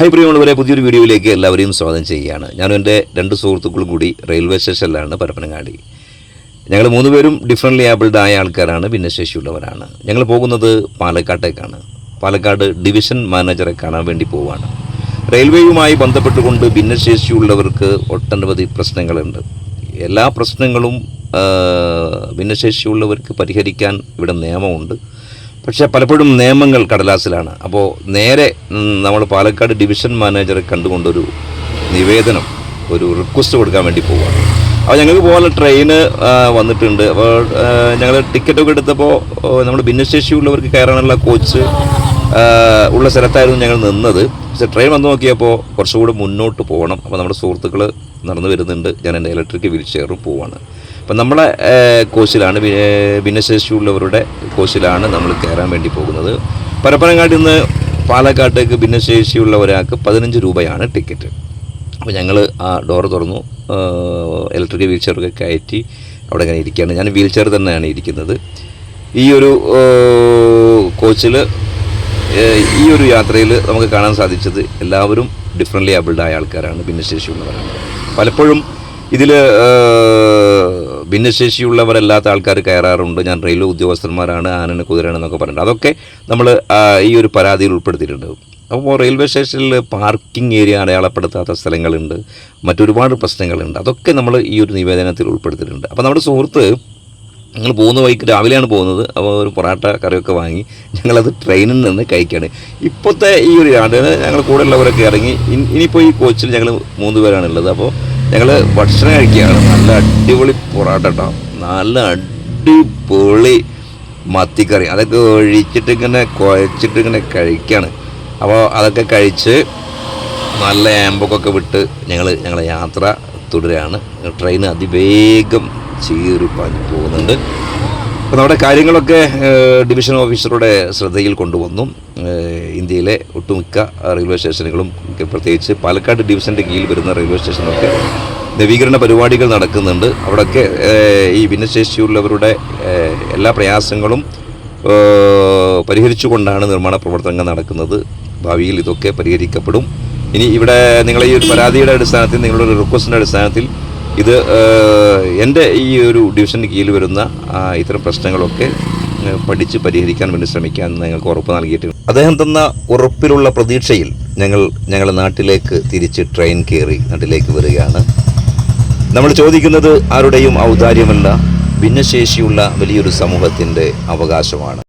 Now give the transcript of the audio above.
High പ്രിയമുള്ളവരെ പുതിയൊരു വീഡിയോയിലേക്ക് എല്ലാവരെയും സ്വാഗതം ചെയ്യുകയാണ്. ഞാനും എന്റെ രണ്ട് സുഹൃത്തുക്കളും കൂടി റെയിൽവേ സ്റ്റേഷനിലാണ് പരപ്പനങ്ങാടി. ഞങ്ങൾ മൂന്ന് പേരും ഡിഫറെന്റ്ലി ആബിൾഡ് ആയ ആൾക്കാരാണ് ഭിന്നശേഷിയുള്ളവരാണ് ഞങ്ങൾ പോകുന്നത് പാലക്കാട്ടേക്കാണ്. പാലക്കാട് ഡിവിഷൻ മാനേജറെ കാണാൻ വേണ്ടി പോവുകയാണ്. റെയിൽവേയുമായി ബന്ധപ്പെട്ടുകൊണ്ട് ഭിന്നശേഷിയുള്ളവർക്ക് ഒട്ടനവധി പ്രശ്നങ്ങളുണ്ട്. എല്ലാ പ്രശ്നങ്ങളും ഭിന്നശേഷിയുള്ളവർക്ക് പരിഹരിക്കാൻ ഇവിടെ നിയമമുണ്ട്. പക്ഷേ പലപ്പോഴും നിയമങ്ങൾ കടലാസിലാണ്. അപ്പോൾ നേരെ നമ്മൾ പാലക്കാട് ഡിവിഷൻ മാനേജറെ കണ്ടുകൊണ്ടൊരു നിവേദനം ഒരു റിക്വസ്റ്റ് കൊടുക്കാൻ വേണ്ടി പോവുകയാണ്. അപ്പോൾ ഞങ്ങൾക്ക് പോകാനുള്ള ട്രെയിന് വന്നിട്ടുണ്ട്. അപ്പോൾ ഞങ്ങൾ ടിക്കറ്റൊക്കെ എടുത്തപ്പോൾ നമ്മൾ ഭിന്നശേഷിയുള്ളവർക്ക് കയറാനുള്ള കോച്ച് ഉള്ള സ്ഥലത്തായിരുന്നു ഞങ്ങൾ നിന്നത്. പക്ഷേ ട്രെയിൻ വന്ന് നോക്കിയപ്പോൾ കുറച്ചുകൂടെ മുന്നോട്ട് പോകണം. അപ്പോൾ നമ്മുടെ സുഹൃത്തുക്കൾ നടന്നു വരുന്നുണ്ട്. ഞാൻ എന്റെ ഇലക്ട്രിക് വീൽ ചെയറും പോവാണ്. അപ്പം നമ്മളെ കോഴ്സിലാണ് ഭിന്നശേഷിയുള്ളവരുടെ കോച്ചിലാണ് നമ്മൾ കയറാൻ വേണ്ടി പോകുന്നത്. പരപ്പനങ്ങാട്ടിൽ നിന്ന് പാലക്കാട്ടേക്ക് ഭിന്നശേഷിയുള്ള ഒരാൾക്ക് പതിനഞ്ച് രൂപയാണ് ടിക്കറ്റ്. അപ്പോൾ ഞങ്ങൾ ആ ഡോറ് തുറന്നു. ഇലക്ട്രിക് വീൽ ചെയറൊക്കെ കയറ്റി അവിടെ ഇങ്ങനെ ഇരിക്കുകയാണ്. ഞാൻ വീൽ ചെയർ തന്നെയാണ് ഇരിക്കുന്നത്. ഈ ഒരു കോച്ചിൽ ഈ ഒരു യാത്രയിൽ നമുക്ക് കാണാൻ സാധിച്ചത് എല്ലാവരും ഡിഫറെന്റ്ലി ആബിൾഡ് ആയ ആൾക്കാരാണ് ഭിന്നശേഷിയുള്ളവരാണ്. പലപ്പോഴും ഇതിൽ ഭിന്നശേഷിയുള്ളവരല്ലാത്ത ആൾക്കാർ കയറാറുണ്ട്. ഞാൻ റെയിൽവേ ഉദ്യോഗസ്ഥന്മാരാണ് ആനന് കുതിരയാണെന്നൊക്കെ പറഞ്ഞിട്ട് അതൊക്കെ നമ്മൾ ഈ ഒരു പരാതിയിൽ ഉൾപ്പെടുത്തിയിട്ടുണ്ട്. അപ്പോൾ റെയിൽവേ സ്റ്റേഷനിൽ പാർക്കിംഗ് ഏരിയ അടയാളപ്പെടുത്താത്ത സ്ഥലങ്ങളുണ്ട്. മറ്റൊരുപാട് പ്രശ്നങ്ങളുണ്ട്. അതൊക്കെ നമ്മൾ ഈ ഒരു നിവേദനത്തിൽ ഉൾപ്പെടുത്തിയിട്ടുണ്ട്. അപ്പോൾ നമ്മുടെ സുഹൃത്ത് ഞങ്ങൾ പോകുന്ന വഴിക്ക് രാവിലെയാണ് പോകുന്നത്. അപ്പോൾ ഒരു പൊറാട്ട കറിയൊക്കെ വാങ്ങി ഞങ്ങളത് ട്രെയിനിൽ നിന്ന് കഴിക്കുകയാണ് ഇപ്പോഴത്തെ ഈ ഒരു യാത്ര ഞങ്ങൾ കൂടെ ഉള്ളവരൊക്കെ ഇറങ്ങി ഇനി- ഇനിയിപ്പോൾ ഈ കോച്ചിൽ ഞങ്ങൾ മൂന്ന് പേരാണുള്ളത് അപ്പോൾ ഞങ്ങൾ ഭക്ഷണം കഴിക്കുകയാണ്. നല്ല അടിപൊളി പൊറാട്ട കേട്ടോ നല്ല അടിപൊളി മത്തിക്കറി. അതൊക്കെ ഒഴിച്ചിട്ട് ഇങ്ങനെ കുഴച്ചിട്ട് ഇങ്ങനെ കഴിക്കുകയാണ് അപ്പോൾ അതൊക്കെ കഴിച്ച് നല്ല ആമ്പൊക്കൊക്കെ വിട്ട് ഞങ്ങൾ ഞങ്ങളെ യാത്ര തുടരുകയാണ്. ട്രെയിൻ അതിവേഗം ചീറി പാഞ്ഞ് പോകുന്നുണ്ട്. അപ്പോൾ നമ്മുടെ കാര്യങ്ങളൊക്കെ ഡിവിഷൻ ഓഫീസറുടെ ശ്രദ്ധയിൽ കൊണ്ടുവന്നു. ഇന്ത്യയിലെ ഒട്ടുമിക്ക റെയിൽവേ സ്റ്റേഷനുകളും പ്രത്യേകിച്ച് പാലക്കാട് ഡിവിഷന്റെ കീഴിൽ വരുന്ന റെയിൽവേ സ്റ്റേഷനൊക്കെ നവീകരണ പരിപാടികൾ നടക്കുന്നുണ്ട്. അവിടെയൊക്കെ ഈ ഭിന്നശേഷിയുള്ളവരുടെ എല്ലാ പ്രയാസങ്ങളും പരിഹരിച്ചുകൊണ്ടാണ് നിർമ്മാണ പ്രവർത്തനങ്ങൾ നടക്കുന്നത്. ഭാവിയിൽ ഇതൊക്കെ പരിഹരിക്കപ്പെടും. ഇനി ഇവിടെ നിങ്ങളെ ഈ ഒരു പരാതിയുടെ അടിസ്ഥാനത്തിൽ നിങ്ങളുടെ ഒരു റിക്വസ്റ്റിന്റെ അടിസ്ഥാനത്തിൽ ഇത് എന്റെ ഈ ഒരു ഡിവിഷന് കീഴിൽ വരുന്ന ഇത്തരം പ്രശ്നങ്ങളൊക്കെ പഠിച്ച് പരിഹരിക്കാൻ വേണ്ടി ശ്രമിക്കാൻ ഞങ്ങൾക്ക് ഉറപ്പ് നൽകിയിട്ടുണ്ട്. അദ്ദേഹം തന്ന ഉറപ്പിലുള്ള പ്രതീക്ഷയിൽ ഞങ്ങൾ ഞങ്ങളുടെ നാട്ടിലേക്ക് തിരിച്ച് ട്രെയിൻ കയറി നാട്ടിലേക്ക് വരികയാണ്. നമ്മൾ ചോദിക്കുന്നത് ആരുടെയും ഔദാര്യമല്ല ഭിന്നശേഷിയുള്ള വലിയൊരു സമൂഹത്തിന്റെ അവകാശമാണ്.